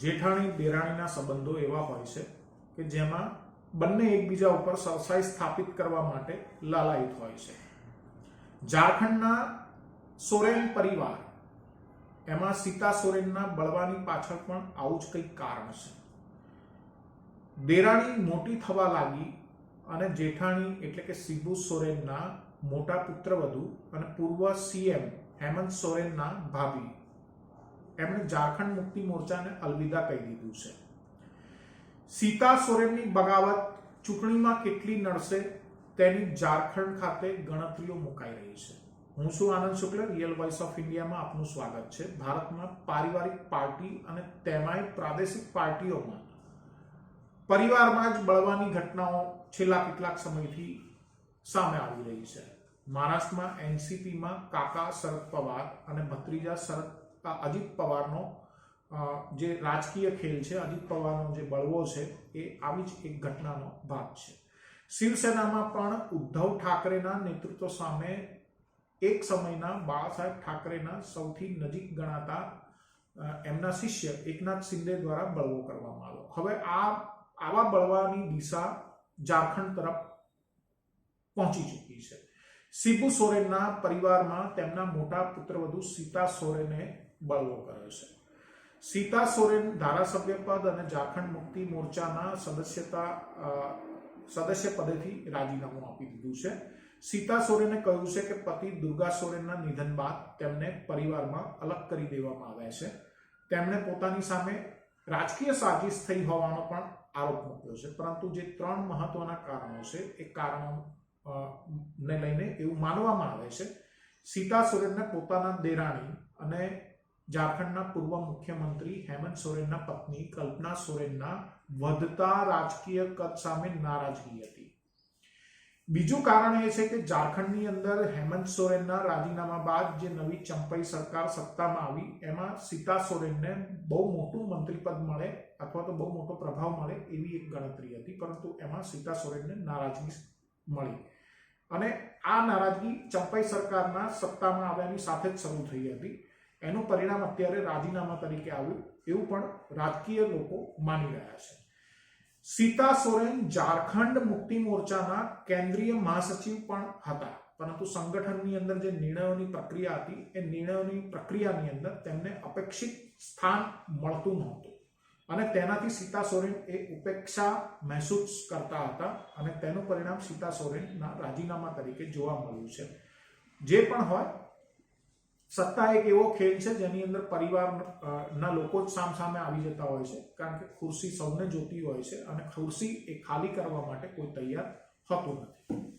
જેઠાણી, દેરાણીના સંબંધો એવા હોય છે કે જેમાં બંને એકબીજા ઉપર સરસાઈ સ્થાપિત કરવા માટે લાલાયિત હોય છે. ઝારખંડના સોરેન પરિવાર, એમાં સીતા સોરેનના બળવાની પાછળ પણ આવું જ કંઈક કારણ છે. દેરાણી મોટી થવા લાગી અને જેઠાણી એટલે કે શિબુ સોરેનના મોટા પુત્રવધુ અને પૂર્વ સીએમ હેમંત સોરેનના ભાભી એમણે ઝારખંડ મુક્તિ મોરચાને અલવિદા કહી દીધું છે. સીતા સોરેનની બગાવત ચૂંટણીમાં કેટલી નડશે તેની ઝારખંડ ખાતે ગણતરીઓ મુકાઈ રહી છે. હું છું Anand Shukla, real voice of ઇન્ડિયામાં આપનું સ્વાગત છે. ભારતમાં પારિવારિક પાર્ટી અને તેમાંય પ્રાદેશિક પાર્ટીઓમાં પરિવારમાં જ બળવાની ઘટનાઓ છેલ્લા કેટલાક સમયથી સામે આવી રહી છે. મહારાષ્ટ્રમાં એનસીપીમાં કાકા શરદ પવાર અને ભત્રીજા શરદ અજીત પવારનો જે રાજકીય ખેલ છે, અજીત પવારનો જે બળવો છે, એ આવી જ એક ઘટનાનો ભાગ છે. શિવસેનામાં પણ ઉદ્ધવ ઠાકરેના નેતૃત્વ સામે એક સમયના બાળાસાહેબ ઠાકરેના સૌથી નજીક ગણાતા એમના શિષ્ય એકનાથ શિંદે દ્વારા બળવો કરવામાં આવ્યો. હવે આ આવા બળવાની દિશા ઝારખંડ તરફ પહોંચી ચૂકી છે. શિબુ સોરેનના પરિવારમાં તેમના મોટા પુત્રવધુ સીતા સોરેને બળવો કર્યો છે. સીતા સોરેન ધારાસભ્ય પદ અને ઝારખંડ મુક્તિ મોરચાના સદસ્યતા સદસ્ય પદેથી રાજીનામું આપી દીધું છે. સીતા સોરેને કહ્યું છે કે પતિ દુર્ગા સોરેનના નિધન બાદ તેમને પરિવારમાં અલગ કરી દેવામાં આવ્યા છે. તેમણે પોતાની સામે રાજકીય સાજિશ થઈ હોવાનો પણ આરોપ મૂક્યો છે. પરંતુ જે ત્રણ મહત્વના કારણો છે, એ કારણો ને લઈને એવું માનવામાં આવે છે. સીતા સોરેનને પોતાના દેરાણી અને ઝારખંડના પૂર્વ મુખ્યમંત્રી હેમંત સોરેનના પત્ની કલ્પના સોરેનના વધતા રાજકીય કદ સામે નારાજગી હતી. બીજું કારણ એ છે કે ઝારખંડની અંદર હેમંત સોરેનના રાજીનામા બાદ જે નવી ચંપાઈ સરકાર સત્તામાં આવી, એમાં સીતા સોરેનને બહુ મોટું મંત્રીપદ મળે અથવા તો બહુ મોટો પ્રભાવ મળે એવી એક ગણતરી હતી, પરંતુ એમાં સીતા સોરેનને નારાજગી મળી. અને આ નારાજગી ચંપાઈ સરકારના સત્તામાં આવ્યાની સાથે જ શરૂ થઈ હતી. એનું પરિણામ અત્યારે રાજીનામા તરીકે આવ્યું, એવું પણ રાજકીય લોકો માની રહ્યા છે. સીતા સોરેન ઝારખંડ મુક્તિ મોરચાના કેન્દ્રીય મહાસચિવ પણ હતા, પરંતુ સંગઠનની અંદર જે નિર્ણયોની પ્રક્રિયા હતી, એ નિર્ણયોની પ્રક્રિયાની અંદર તેમને અપેક્ષિત સ્થાન મળતું નહોતું. અને તેનાથી સીતા સોરેન એ ઉપેક્ષા મહેસૂસ કરતા હતા અને તેનું પરિણામ સીતા સોરેનના રાજીનામા તરીકે જોવા મળ્યું છે. જે પણ હોય સત્તા એક એવો ખેલ છે જેની અંદર પરિવારના લોકો જ સામ સામે આવી જતા હોય છે. કારણ કે ખુરશી સૌને જોતી હોય છે અને ખુરશી એ ખાલી કરવા માટે કોઈ તૈયાર હોતું નથી.